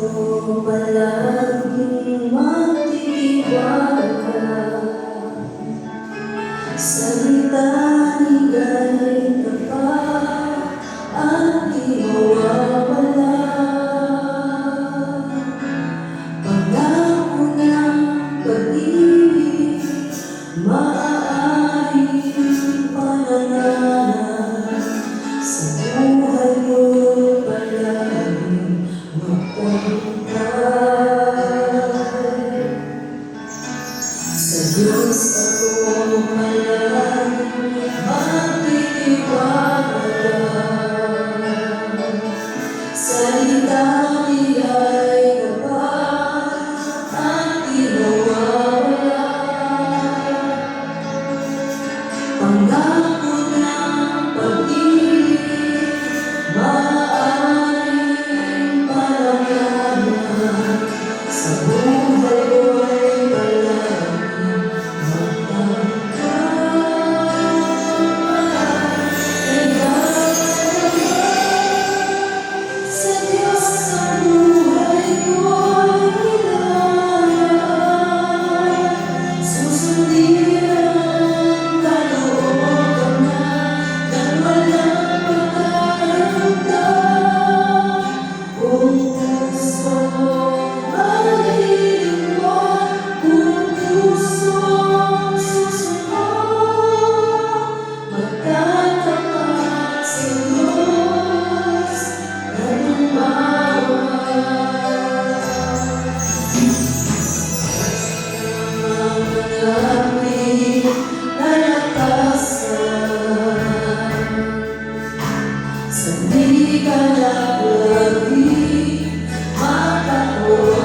Ito Diyos ako palaging magtitiwala Salita Sa di ka naglagi At ako'y